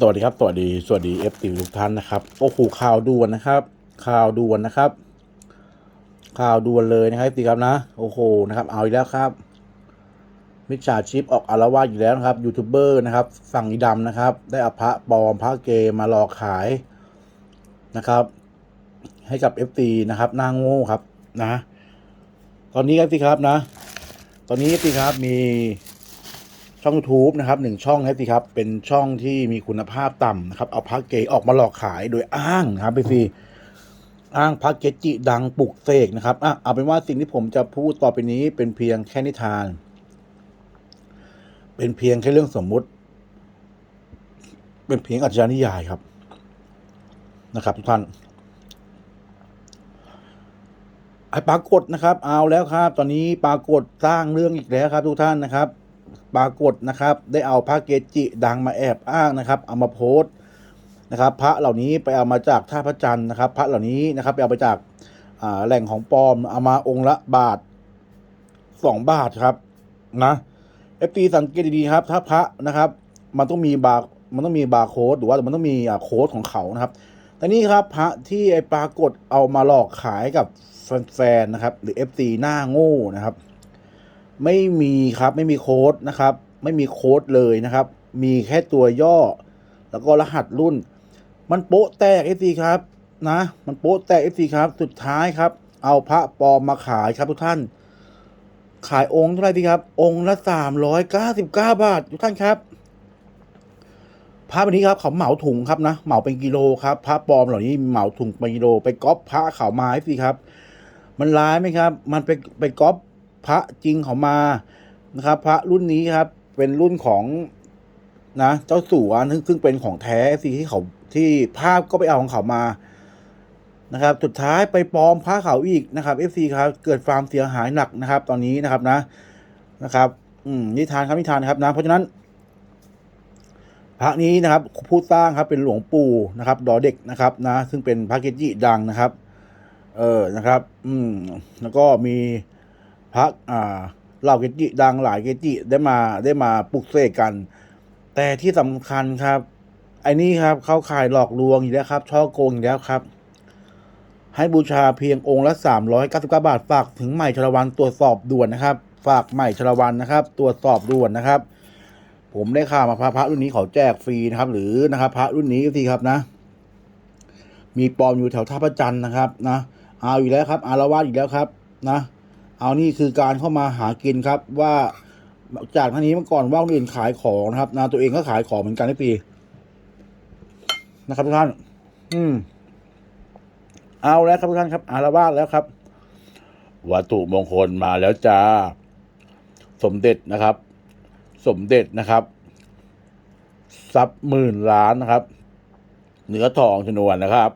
สวัสดีครับ สวัสดีสวัสดีเอฟซีทุกท่านนะครับโอ้โหข่าวด่วนนะครับ ข่าวด่วนนะครับ ข่าวด่วนเลยนะครับตีครับนะ โอ้โหนะครับ เอาอีกแล้วครับมิจฉาชีพออกอารวาสอีกแล้วนะครับยูทูบเบอร์นะครับ ฝั่งอีดำนะครับ ได้อาพระปลอมพระเกมาหลอกขายนะครับ ให้กับเอฟซีนะครับหน้าโง่ครับนะ ตอนนี้ครับสิครับนะ ตอนนี้สิครับมี ช่อง YouTube นะครับหนึ่งช่องนะครับสิครับ เป็นช่องที่มีคุณภาพต่ำนะครับ เอาพระเกออกมาหลอกขายโดยอ้างนะครับไปสิอ้างพระเกจิดังปลุกเสกนะครับอะเอาเป็นว่าสิ่งที่ผมจะพูดต่อไปนี้เป็นเพียงแค่นิทาน เป็นเพียงแค่เรื่องสมมุติ เป็นเพียงอัจฉรินิยายครับ นะครับทุกท่านไอ้ปรากฏนะครับ เอาแล้วครับ ตอนนี้ปรากฏสร้างเรื่องอีกแล้วครับ ทุกท่านนะครับ ปรากฏนะครับ ได้เอาพระเกจิดังมาแอบอ้างนะครับเอามาโพสต์นะครับ พระเหล่านี้ไปเอามาจากท่าพระจันทร์นะครับ พระเหล่านี้นะครับไปเอามาจากแหล่งของปลอมเอามาองค์ละบาทสองบาทครับนะเอฟตีสังเกตดีๆครับ ถ้าพระนะครับ มันต้องมีบาร์มันต้องมีบาร์โค้ดหรือว่ามันต้องมีโค้ดของเขานะครับแต่นี่ครับพระที่ไอ้ปรากฏเอามาหลอกขายกับแฟนๆนะครับ หรือ FC หน้าโง่นะครับ ไม่มีครับไม่มีโค้ดนะครับ ไม่มีโค้ดเลยนะครับ มีแค่ตัวย่อ แล้วก็รหัสรุ่น มันโป๊ะแตก FC ครับนะ มันโป๊ะแตก FC ครับ สุดท้ายครับ เอาพระปลอมมาขายครับทุกท่าน ขายองค์เท่าไหร่ดีครับ องค์ละสามร้อยเก้าสิบเก้าบาททุกท่านครับพระแบบนี้ครับเขาเหมาถุงครับนะเหมาเป็นกิโลครับพระปลอมเหล่านี้เหมาถุงเป็นกิโล ไปก๊อปพระเขามาสิครับ มันร้ายไหมครับ มันไปไปก๊อป พระจริงเขามานะครับ พระรุ่นนี้ครับ เป็นรุ่นของนะเจ้าสัวซึ่งซึ่งเป็นของแท้สิที่เขาที่ภาพก็ไปเอาของเขามานะครับ สุดท้ายไปปลอมพระเขาอีกนะครับเอฟซีครับ เกิดความเสียหายหนักนะครับ ตอนนี้นะครับนะนะครับ อืมนิทานครับนิทานครับนะ เพราะฉะนั้น พระนี้นะครับผู้สร้างครับเป็นหลวงปู่นะครับ ดอเด็กนะครับ นะ ซึ่งเป็นพระเกจิดังนะครับ เออนะครับ อืมแล้วก็มี พระอ่าเหล่าเกจิดังหลายเกจิได้มาได้มาปลุกเสกกัน แต่ที่สำคัญครับไอ้นี่ครับเข้าข่ายหลอกลวงอีกแล้วครับ ช่อโกงอีกแล้วครับ ให้บูชาเพียงองค์ละสามร้อยเก้าสิบเก้าบาทฝากถึงใหม่ชลวันตรวจสอบด่วนนะครับ ฝากใหม่ชลวันนะครับ ตรวจสอบด่วนนะครับ ผมได้ข่าวมาพระพระรุ่นนี้เขาแจกฟรีนะครับ หรือนะครับ พระรุ่นนี้ทีครับนะ มีปลอมอยู่แถวท่าพระจันทร์นะครับ นะเอาอีกแล้วครับ อารวาสอีกแล้วครับ นะ เอานี่คือการเข้ามาหากินครับว่าจากท่านี้เมื่อก่อนว่าคนอื่นขายของนะครับนะตัวเองก็ขายของเหมือนกันทุกปี นะครับทุกท่าน อืม เอาแล้วครับทุกท่านครับ อารวาสแล้วครับ วัตถุมงคลมาแล้วจ้า สมเด็จนะครับ สมเด็จนะครับทรัพย์หมื่นล้านนะครับ เนื้อทองชนวนนะครับ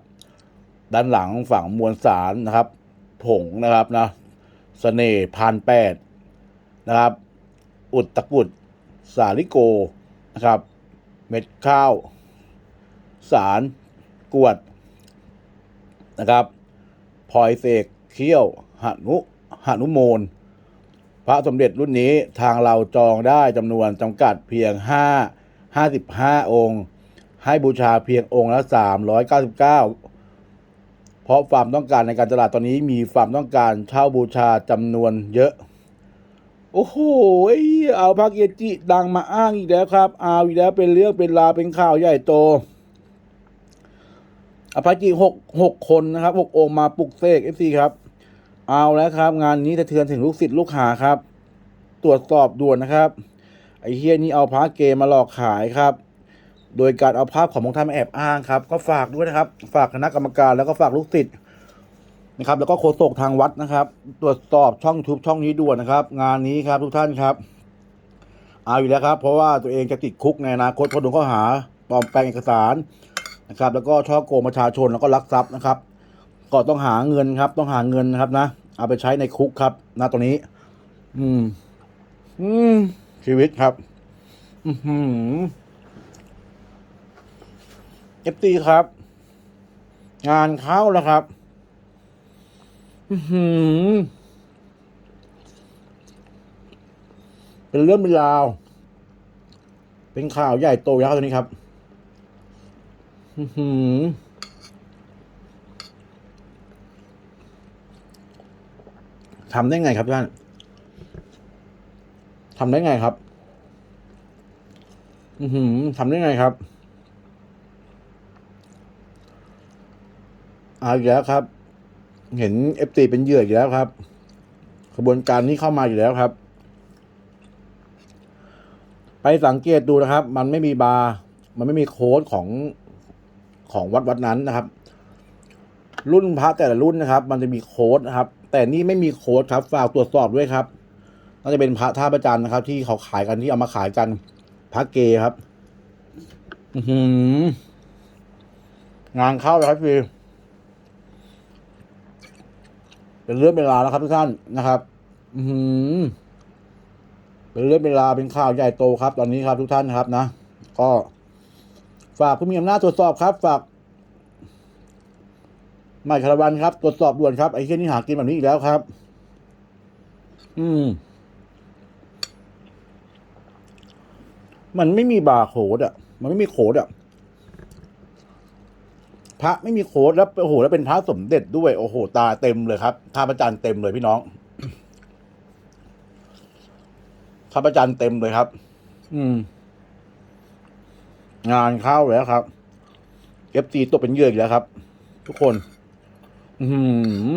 ด้านหลังฝั่งมวลสารนะครับ ผงนะครับนะ เสน่ห์พันแปดนะครับ อุดตะกุด สาลิโกนะครับ เม็ดข้าว สารกวดนะครับพลอยเสกเขี้ยวหนุหนุโมน พระสมเด็จรุ่นนี้ทางเราจองได้จำนวนจำกัดเพียงห้าห้าสิบห้าองค์ ให้บูชาเพียงองค์ละสามร้อย เก้าสิบเก้าเพราะความต้องการในการตลาดตอนนี้มีความต้องการเช่าบูชาจำนวนเยอะ โอ้โหไอ้เอาพระเกจิดังมาอ้างอีกแล้วครับ เอาอีกแล้วเป็นเรื่องเป็นราวเป็นข่าวใหญ่โตอภาจิหกหกคนนะครับหกองค์มาปลุกเสกเอฟซีครับ เอาแล้วครับ งานนี้สะเทือนถึงลูกศิษย์ลูกหาครับ ตรวจสอบด่วนนะครับ ไอ้เฮียนี่เอาพระเกมาหลอกขายครับ โดยการเอาภาพของมงท่านมาแอบอ้างครับ ก็ฝากด้วยนะครับ ฝากคณะกรรมการแล้วก็ฝากลูกศิษย์นะครับ แล้วก็โฆษกทางวัดนะครับ ตรวจสอบช่องทูบช่องนี้ด่วนนะครับ งานนี้ครับทุกท่านครับเอาอยู่แล้วครับ เพราะว่าตัวเองจะติดคุกในอนาคตเพราะโดนข้อหาปลอมแปลงเอกสารนะครับ แล้วก็ช่อโกงประชาชนแล้วก็ลักทรัพย์นะครับ ก็ต้องหาเงินครับ ต้องหาเงินนะครับนะ เอาไปใช้ในคุกครับณตรงนี้ อืม อืมชีวิตครับ อือหือ เอฟตีครับ งานเข้าแล้วครับอือหือเป็นเรื่องเป็นราว เป็นข่าวใหญ่โตยักษ์ตัวนี้ครับอือหือทำได้ไงครับท่านทำได้ไงครับ อือหือทำได้ไงครับ เอาอีกแล้วครับ เห็นเอฟตีเป็นเหยื่ออีกแล้วครับขบวนการนี้เข้ามาอยู่แล้วครับ ไปสังเกตดูนะครับ มันไม่มีบาร์มันไม่มีโค้ดของของวัดวัดนั้นนะครับ รุ่นพระแต่ละรุ่นนะครับ มันจะมีโค้ดนะครับ แต่นี่ไม่มีโค้ดครับฝากตรวจสอบด้วยครับน่าจะเป็นพระท่าประจันนะครับ ที่เขาขายกันที่เอามาขายกันพระเกครับ อืงานเข้าเลยครับพี่ เป็นเรื่องเป็นราแล้วครับทุกท่านนะครับ อือหือเป็นเรื่องเป็นราเป็นข่าวใหญ่โตครับ ตอนนี้ครับทุกท่านครับนะ ก็ ฝากผู้มีอำนาจตรวจสอบครับ ฝากหมายคารวันครับตรวจสอบด่วนครับไอ้เช่นนี้หากินแบบนี้อีกแล้วครับ อืม มันไม่มีบาร์โค้ดอะ มันไม่มีโค้ดอะ พระไม่มีโค้ดแล้วโอ้โหแล้วเป็นพระสมเด็จด้วยโอ้โห ตาเต็มเลยครับท่าประจันทร์เต็มเลยพี่น้องท่าประจันทร์เต็มเลยครับ อืม งานเข้าแล้วครับเอฟซีตกเป็นเหยื่ออีกแล้วครับ ทุกคน อือหือ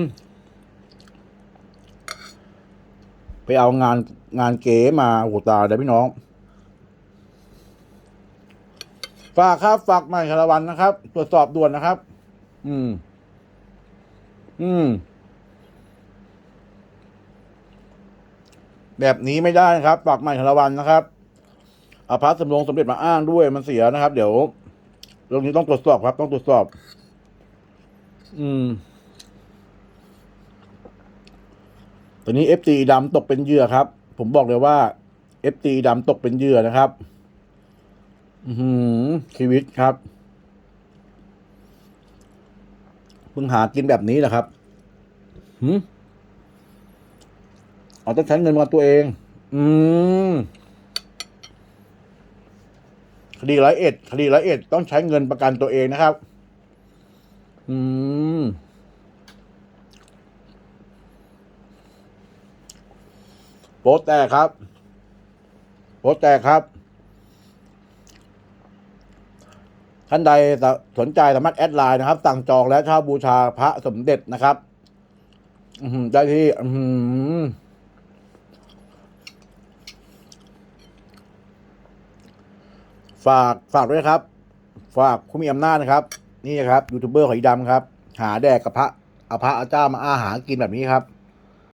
ไปเอางานงานเก๋มาโอ้โหตายเลยพี่น้อง ฝากครับ ฝากใหม่คารวันนะครับ ตรวจสอบด่วนนะครับ อืม อืม แบบนี้ไม่ได้นะครับ ฝากใหม่คารวันนะครับอาพระสำรองสมเด็จมาอ้างด้วยมันเสียนะครับ เดี๋ยวเรื่องนี้ต้องตรวจสอบครับ ต้องตรวจสอบ อืมตอนนี้เอฟตีดำตกเป็นเหยื่อครับ ผมบอกเลยว่าเอฟตีดำตกเป็นเหยื่อนะครับ อือหือชีวิตครับเพิ่งหากินแบบนี้แหละครับหืมเอาต้องใช้เงินประกันตัวเอง อืมคดีร้อยเอ็ดคดีร้อยเอ็ดต้องใช้เงินประกันตัวเองนะครับ อืมโป๊แตกครับโป๊แตกครับ ท่านใดสนใจสามารถแอดไลน์นะครับ สั่งจองและเช่าบูชาพระสมเด็จนะครับได้ที่ฝากฝากด้วยครับ ฝากผู้มีอำนาจนะครับ นี่ครับยูทูบเบอร์หอยดำครับ หาแดกกับพระเอาพระอาเจ้ามาอาหารกินแบบนี้ครับ